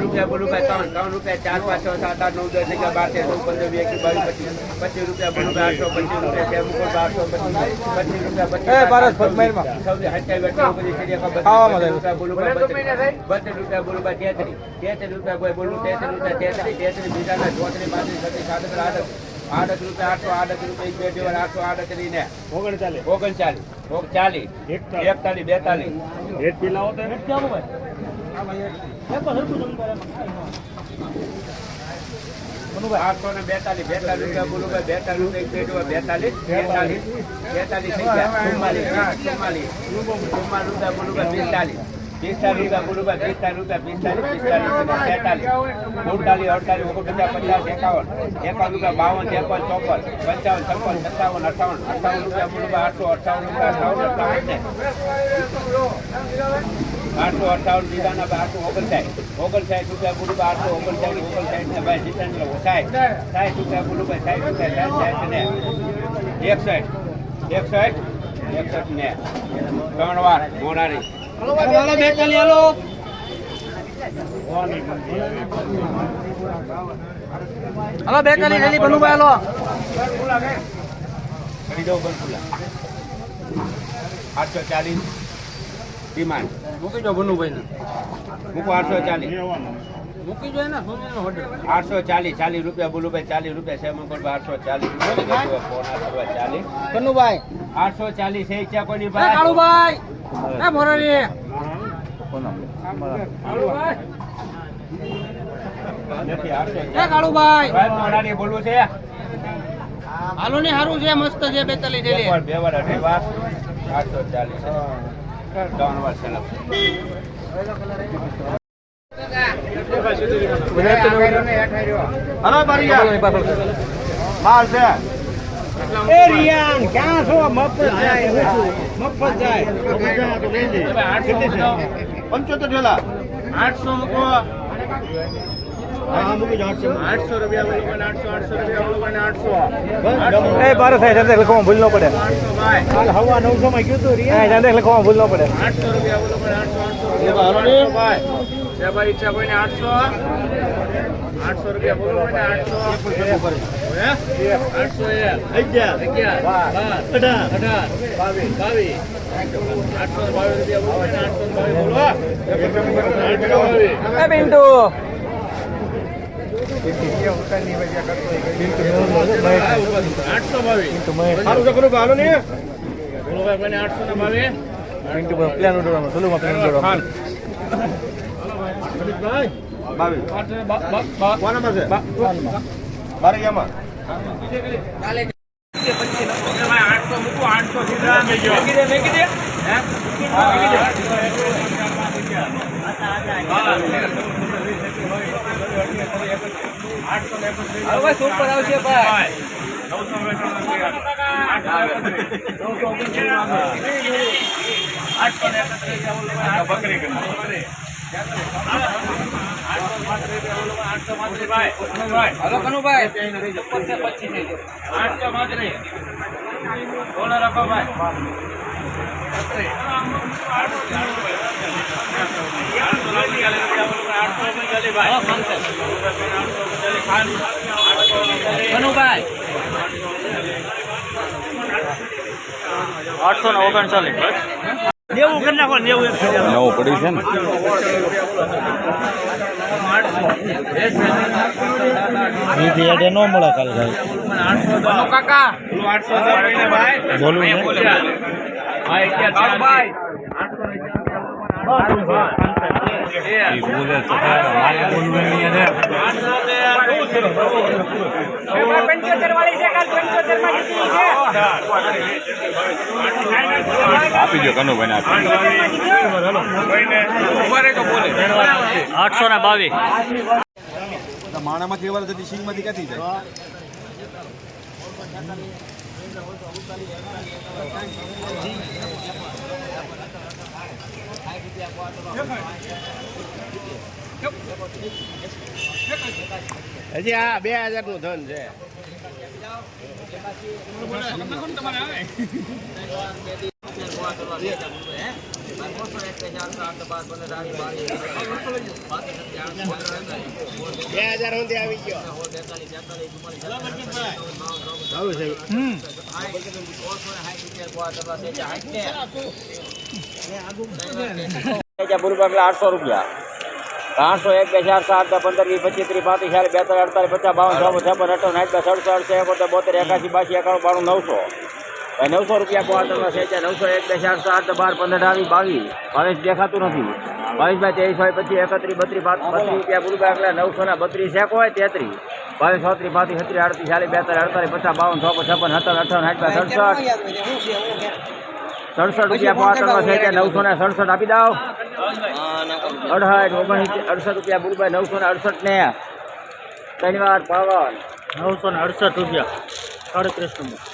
રૂપિયા બોલું સાત આઠ તેત્રીસ રૂપિયા બોલું તેત્રીસ રૂપિયા તેત્રીસ તેત્રીસ બીજાના ચોત્રીસ પાંત્રીસ છત્રીસ સાડત્રીસ આડત્રીસ આડત્રીસ રૂપિયા આઠસો આડત્રીસ રૂપિયા એક બે દિવસ આઠસો આડત્રીસ ને ઓગણચાલીસ ઓગ ચાલીસ એકતાલીસ બેતાલીસ આઠસો ને બેતાલીસ બેતાલીસ રૂપિયા બોલું ભાઈ બેતાલીસ રૂપિયા એક બે બેતાલીસ બેતાલીસ બેતાલીસ ગયા ચુમ્માલીસ ચુમ્માલીસ ચુમ્માલીસ રૂપિયા બોલું ભાઈ પિસ્તાલીસ પિસ્તાલીસ રૂપિયા બોલું ભાઈ પિસ્તાલીસ રૂપિયા, પિસ્તાલીસ પિસ્તાલીસ તેતાલીસ. ઉડતાલીસ અડતાલીસ, ઓગણપચાસ, પચાસ, એકાવન. એકાવન રૂપિયા, બાવન, ત્રેપન, ચોપન. પંચાવન, છપ્પન, સત્તાવન, અઠાવન. અઠાવન રૂપિયા ભાઈ આઠસો, અઠાવન રૂપિયા અઠાવન અઠાવન આઠસો, અઠાવન, બીજાના આઠસો, ઓગણસાઠ. ઓગણસાઠ રૂપિયા ગુરુ ભાઈ આઠસો, ઓગણસાઠ ઓગણસાઠ ને ભાઈ જીતેન્દ્ર સાઠ. સાઠ રૂપિયા ગુરુ ભાઈ સાઠ રૂપિયા, સાઠ ને એકસઠ. એકસઠ એકસઠ ને ત્રણ વાર મોનારી હલો બે કલી રેલી બનુભાઈ હલો કરી દઉં બંધુલા આઠસો ચાલીસ ડિમાન્ડ મૂકી દો બનુભાઈ ને મૂકો આઠસો ચાલીસ મૂકી દો ને આઠસો ચાલીસ ચાલીસ રૂપિયા બોલું ભાઈ ચાલીસ રૂપિયા સેવન કોટ આઠસો ચાલીસ રૂપિયા ચાલીસ આઠસો ચાલીસ એ ઈચ્છા કોની ભાઈ કાળુભાઈ. એ. મોરારી એ કાળુભાઈ. ભાઈ બોલવું છે. હાલો ને સારું છે મસ્ત છે બેતાલી ડેલી. બે વાર અઢી વાર આઠસો ચાલીસ. ત્રણ વાર સેલફ હલો માલ છે ક્યાં છો મફત જાય મફત જાય પંચોતેર ઢેલા આઠસો મૂકો આઠસો રૂપિયા આઠસો. આઠસો. રૂપિયા આઠસો બાર થાય ચાંદે લખવામાં ભૂલ ન પડે. હાલ હવા નવસો માં ચાંદે લખવામાં ભૂલ ન પડે. આઠસો રૂપિયા આઠસો આઠસો ભાઈ. છે ભાઈ ઈચ્છા કોઈને આઠસો. આઠસો રૂપિયા બોલો કોઈને આઠસો. હે? આઠસો અગિયાર. અઢાર. બાવીસ. બાવીસ. આઠસો ને બાવીસ રૂપિયા બોલો કોઈને આઠસો બાવીસ બોલો. આઠસો બાવીસ. પિન્ટુ. આઠસો બાવીસ. સારું છે ખરું હાલો ને. બોલો ભાઈ આઠસો ને બાવીસ. પિન્ટુ પ્લાન ઉડવાનું સોલુમાં પ્લાન ઉડવાનું આઠસો આઠસો સીધા. આઠસો ને ઓગણત્રીસ. આઠસો ને બકરી કરી. હલો કનુભાઈ આઠસો પાંત્રીસ બોલો રાખો ભાઈ કનુભાઈ આઠસો ને ઓગણચાલીસ નેવું કરી નાખો નેવું નવું પડ્યું છે ને? નીતિ એડે નો મળે કાલે કાકા. આઠસો ભાઈ બોલવું છે? ભાઈ ભાઈ. ઈ બોલે તો ખરા, મારે બોલવું નહીં એને. આપી દો કનુભાઈને આપી આઠસો ને બાવીસ માણામાંથી એવા જતી સિંગમાંથી ક્યાંથી જાય? હજી આ બે હજારનું ધન છે. બે હજાર સુધી આવી ગયો. સારું છે આઠસો રૂપિયા આઠસો એક બે ચાર સાત પંદર વીસ પચીસ ત્રીસ પાંત્રીસ ચાલીસ બેતાલીસ અડતાલીસ પચાસ બાવન છપ્પન છપ્પન અઠાવન સાઠ સડસઠ અડસઠ એકોતેર બોતેર એકાસી બાસી એકાણું બાણું નવસો. ભાઈ નવસો રૂપિયા ક્વાર્ટરમાં છે ત્યાં નવસો એક બે ચારસો આઠ બાર પંદર આવી બાવીસ ભાવેશ દેખાતું નથી. બાવીસ બાય ત્રેવીસ હોય પછી એકત્રીસ બત્રીસ બત્રીસ રૂપિયા પૂરું એટલે નવસો ના બત્રીસ એક હોય તેત્રીસ. બાવીસ છત્રીસ પાંત્રીસ છત્રીસ આડત્રીસ ચાલીસ બેતાલીસ અડતાલીસ પચાસ બાવન છપ્પન છપ્પન સત્તર અઠાવન આઠ સડસઠ. સડસઠ રૂપિયા ક્વાર્ટરમાં છે ત્યાં નવસો ને સડસઠ આપી દો અઢાઈ ઓગણીસ અડસઠ રૂપિયા બુરભાઈ નવસો ને અડસઠ ને. શનિવાર પાવન. નવસો ને અડસઠ રૂપિયા. સાડત્રીસ નંબર.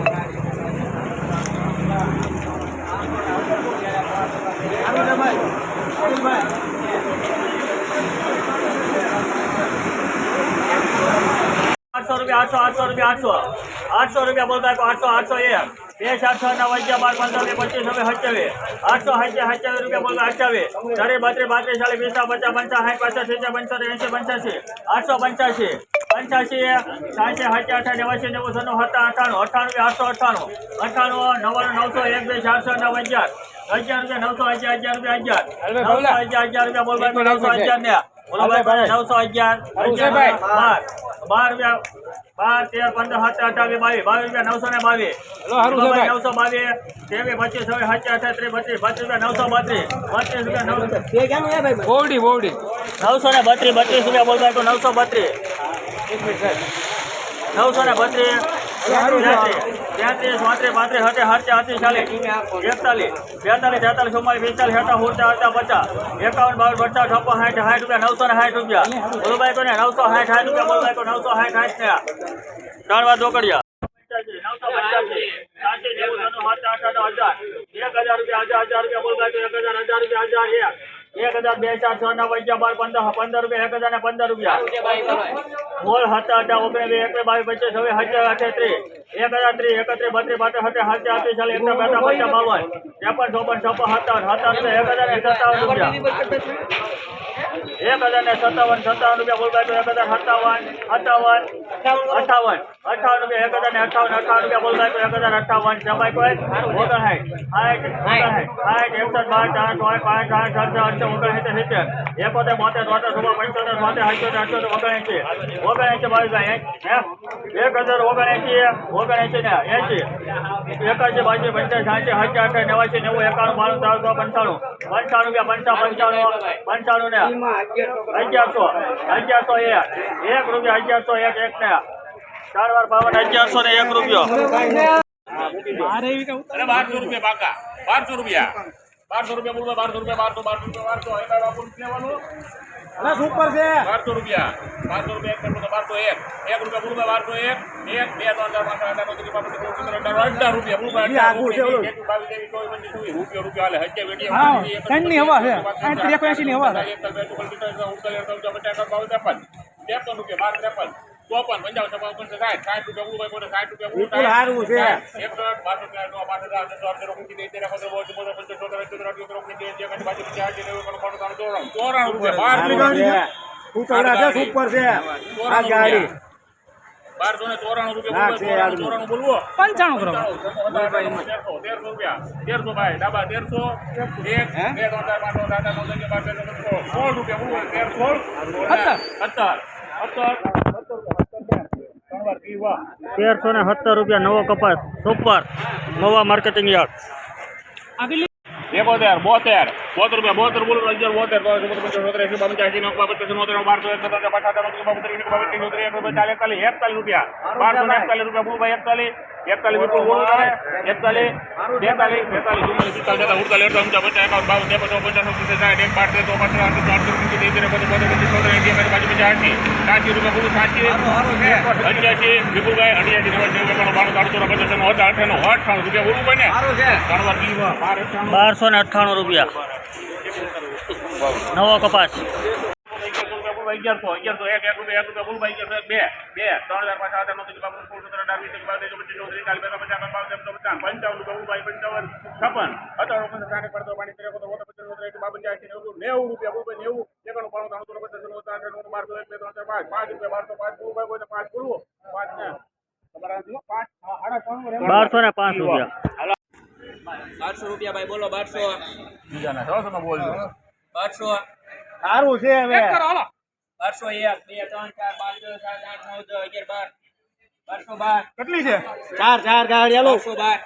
આઠસો આઠસો રૂપિયા આઠસો. આઠસો રૂપિયા બોલતા આઠસો આઠસો એક બે સાતસો નવ અગિયાર બાર પંદર વીસ પચીસ હવે સત્યાવીસ. આઠસો સત્યા સત્યાવીસ રૂપિયા બોલતા અઠ્યાવીસ. ચારે બાત્રીસ પાંત્રીસ ચાલીસ વીસ પચાસ પંચા સાઠ પચાસ સિત્તેર પંચોતેર એંસી પંચ્યાસી. આઠસો પંચ્યાસી. પંચ્યાસી સાંસી સાચી અઠા નેવાસી નેવું સોનું સત્તા અઠાણું. અઠાણું આઠસો અઠાણું. અઠ્ઠાણું નવ્વાણું નવસો એક બે ચારસો નવ અગિયાર. અગિયાર રૂપિયા નવસો અગિયાર અગિયાર રૂપિયા અગિયાર. નવસો અગિયાર અગિયાર રૂપિયા બોલતા નવસો અગિયાર ને. નવસો અગિયાર. બાર. બાર રૂપિયા બાર તેર પંદર સત્તર અઠાવીસ બાવીસ. બાવીસ રૂપિયા નવસો ને બાવીસ. નવસો બાવીસ. ત્રેવીસ પચીસ છવ્વીસ સત્તર અઠાત્રીસ બત્રીસ બત્રીસ રૂપિયા નવસો બત્રીસ. બત્રીસ રૂપિયા નવસો બોવડી બોવડી. નવસો ને બત્રીસ બત્રીસ રૂપિયા બોલતા તો નવસો બત્રીસ. નવસો ને બત્રીસ. તેત્રીસ પાંત્રીસ પાંત્રીસ હતે હતે હતી ચાલીસ એકતાલીસ, બેતાલીસ તેતાલીસ ચુમ્માલીસ, પિસ્તાલીસ હેઠા હોતા હતા પચાસ, એકાવન, બાવન, પચાસ, છપ્પન, સાઠ સાઠ રૂપિયા, નવસો ને સાઠ રૂપિયા બોલભાઈ કોને નવસો સાઠ સાઠ રૂપિયા બોલભાઈ કો નવસો સાઠ સાઠ થયા ત્રણ વાર દોકડિયા. એક હજાર રૂપિયા, હજાર હજાર રૂપિયા બોલભાઈ તો એક હજાર હજાર રૂપિયા, હજાર, એક. એક હજાર બે ચાર છ નવ અગિયાર બાર પંદર પંદર રૂપિયા એક હજાર ને પંદર રૂપિયા. મોલ હતા અઢા ઓગણીસ બે એકવીસ બાવીસ પચીસ હવે હજાર અઠ્યાત્રીસ એક હજાર ત્રીસ એકત્રીસ બત્રીસ બાત્રીસ સત્તર સત્તર આપી ચાલે એકસો બેતા પચાસ બાવન. ત્રેપન ચોપન છપ્પન હતા રૂપિયા. એક હજાર ને સત્તાવન રૂપિયા એક હજાર ને સત્તાવન સત્તાવન રૂપિયા બોલભાઈ તો એક હજાર સત્તાવન અઠાવન અઠાવન. અઠાવન રૂપિયા, એક હજાર ને અઠાવન અઠાવન રૂપિયા બોલભાઈ તો એક હજાર અઠાવન. જમાઈ કોઈ? ઓગણસાઠ સાઠ ઓગણસાઠ સાઠ એકસઠ, બાર, ચાર પાંચ પાંચ, આઠ અડસઠ અડસઠ ઓગણસિત્તેર સિત્તેર. એકોતેર, બોતેર તોતેર સોળ પંચોતેર બોતેર અઠ્યોતેર અઠ્યોતેર ઓગણએંસી ઓગણએંસી બાવીસ હે? એક હજાર ઓગણએંસી ઓગણએંસી ને એંસી એકાસી બાસી પંચાસી સાંસી હજાર અઠાસી નેવાસી નેવું, એકાણું, બાણું ત્રણસો પંચાણું. પંચાણું રૂપિયા, પંચા, પંચાણું. પંચાણું ને અગિયારસો અગિયારસો એક એક રૂપિયા અગિયારસો એક એક ને. ચાર વાર બાવન ને એક રૂપિયો. બારસો રૂપિયા પાકા બારસો રૂપિયા. બારસો રૂપિયા બોલવા બારસો રૂપિયા બારસો બારસો રૂપિયા બારસો. હવે બાપુ લેવાનું સુપર છે? બારસો રૂપિયા. બારસો રૂપિયા એક નંબર તો બારસો એક. એક રૂપિયા બોલવા બારસો એક. એક બે ત્રણ ચાર પાંચ અઢાર નવ અઢાર રૂપિયા બોલવા. બાવીસ ત્રેવીસ ચોવીસ રૂપિયો રૂપિયો હાલે. વેટી ત્રણની હવા છે. હવા છે. ત્રેપન. રૂપિયા બાર ત્રેપન. પંચાવન છપ્પન પંચાવન સાઠ સાઠ રૂપિયા બોલવા બોલે સાઠ રૂપિયા બિલકુલ સારું છે. એક કરોડ બાર રૂપિયા પાંચ હજાર છસો અઠ્યાર ઓગણીસ પંદર પંચોતેર નેવું ચોરાણું. ચોરાણું રૂપિયા. બાર રૂપિયા. ઉતરડા છે સુપર છે. આ ગાડી. બારસો ને ચોરાણું રૂપિયા. ચોરાણું બોલવો પંચાણું કરો તેરસો તેરસો રૂપિયા. તેરસો ભાઈ ડાબા તેરસો એક બે ત્રણ ચાર પાંચ સાત આઠ નવ દસ બાર તેર સોળ રૂપિયા બોલવો તેર સત્તર સત્તર સત્તર તેરસો ને સત્તર રૂપિયા નવો કપાસ. સુપર. નવા માર્કેટિંગ યાર્ડ. એકોતેર બોતેર. બોતેર રૂપિયા, બોતેર બોલો, અગિયાર, બોતેર એસી ચાલીસ નવ પચાસ નોતેર બારસો એક પચાસ પચાસ પચાસ બાવન, ત્રીસ બાવન એક રૂપિયા ચાલીસ, એકતાલીસ એકતાલીસ, રૂપિયા, બારસો એકતાલીસ, રૂપિયા, બોલો, ભાઈ, એકતાલીસ. એકતાલીસ વિપુલ બોલો તમે. એકતાલીસ બેતાલીસ બેતાલીસ ચુમ્માલીસ પિસ્તાલીસ તેતાલીસ ઉડતાલીસ અડતાલીસ પચાસ એકાવન બાવન ત્રેપન પચાસ પચીસ સાઠ એક બાર તેર તો પચાસ આઠ ચારસો પંચોતેર એંસી નેવું બોતેર પચીસ ચોતેર એંસી એકાસી બાજુ પચાસ આશી સાતસી રૂપિયા બોલો સાતસી અઠ્યાસી વિપુલભાઈ અઠ્યાસી નવ્વાણું નેવું એકાણું બાણું પચાસ રૂપિયા ભાઈ ને પીવા બાર અઠાણું બારસો ને અઠ્ઠાણું રૂપિયા. નવો કપાસ. અગિયારસો અગિયારસો એક એક રૂપિયા એક રૂપિયા બોલ ભાઈ અગિયારસો એક બે બે ત્રણ હજાર પાંચ હજાર નવ બાબુ સોળસો સત્તર અઢાર વીસ એકવીસ બાવીસ પચીસ ચોત્રીસ ચાલીસ બેતાલીસ પચાસ બાવન ત્રેપન પચાસ પંચાવન રૂપિયા બોલ ભાઈ પંચાવન છપ્પન. અત્યારે ઓગણીસ સાઠ પડતો પાણી ત્રેપન ઓગણ પચાસ ઓગણ એક બાવન ચાલીસ નેવું નેવું રૂપિયા બોલ ભાઈ નેવું. એકાણું બાણું ત્રણસો પચાસ નવ ચાર નવ બારસો એક બે ત્રણ ચાર પાંચ. પાંચ રૂપિયા બારસો પાંચ બોલ ભાઈ કોઈને પાંચ બોલવો પાંચ ને બારસો ને પાંચ રૂપિયા. બારસો રૂપિયા ભાઈ બોલો બારસો. બીજાના છસો તમે બોલજો બારસો. સારું છે હવે. બારસો એક બે ત્રણ ચાર પાંચ છ સાત આઠ નવ દસ અગિયાર બાર. બારસો બાર. કેટલી છે? ચાર ચાર ગાડી હાલો. બારસો બાર.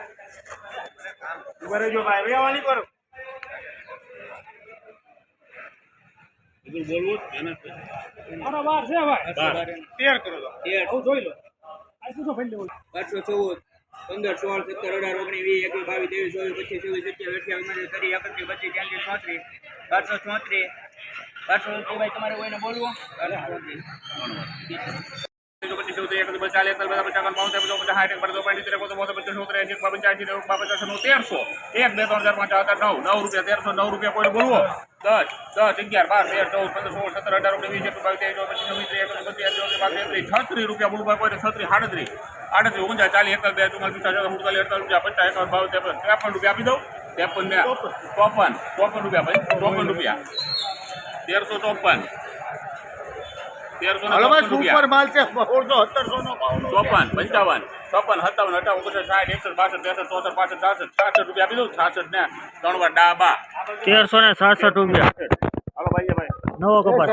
ઊભા રહેજો ભાઈ વાલી કરો તેર કરો તેર. બારસો ચૌદ. પંદર સોળ સત્તર અઢાર ઓગણીસ વીસ એકવીસ બાવીસ ત્રેવીસ ચોવીસ પચીસ છવ્વીસ સત્યાવીસ અઠ્યાવીસ ત્રીસ એકત્રીસ બત્રીસ ત્યાંત્રીસ ચોત્રીસ બારસો ચોત્રીસ. એક બે ત્રણ ચાર પાંચ હતા નવ નવ રૂપિયા તેરસો નવ રૂપિયા કોઈ બોલવો દસ દસ અગિયાર બાર તેર ચૌદ પંદર સોળ સત્તર અઢાર ઓગણીસ વીસ એકવીસ બાવીસ ત્રેવીસ ચોવીસ એકત્રીસ બત્રીસ છત્રીસ રૂપિયા બોલવા કોઈ છત્રીસ સાડત્રીસ આડત્રીસ ઓગણચાલીસ ચાલીસ એકતાલીસ બે ચુમ્માલીસ પિસ્તાલીસ અડતાલીસ અડતાલીસ રૂપિયા પચાસ એકાવન બાવન ત્રેપન ત્રેપન રૂપિયા આપી દઉં ત્રેપન ને ચોપન રૂપિયા ભાઈ ચોપન રૂપિયા તેરસો ચોપન. તેરસો સુપર માલ છે સોળસો સત્તરસો નો ચોપન પંચાવન છપ્પન સત્તાવન અઠાવન ઓગણસાઠ સાઠ એકસઠ બાસઠ ત્રેસઠ ચોસઠ પાસઠ સાસઠ સાસઠ રૂપિયા આપી દઉં છાસઠ ને ત્રણ વાર ડાબા. તેરસો ને સાસઠ રૂપિયા. હાલો ભાઈ ભાઈ. નવો કપાસ.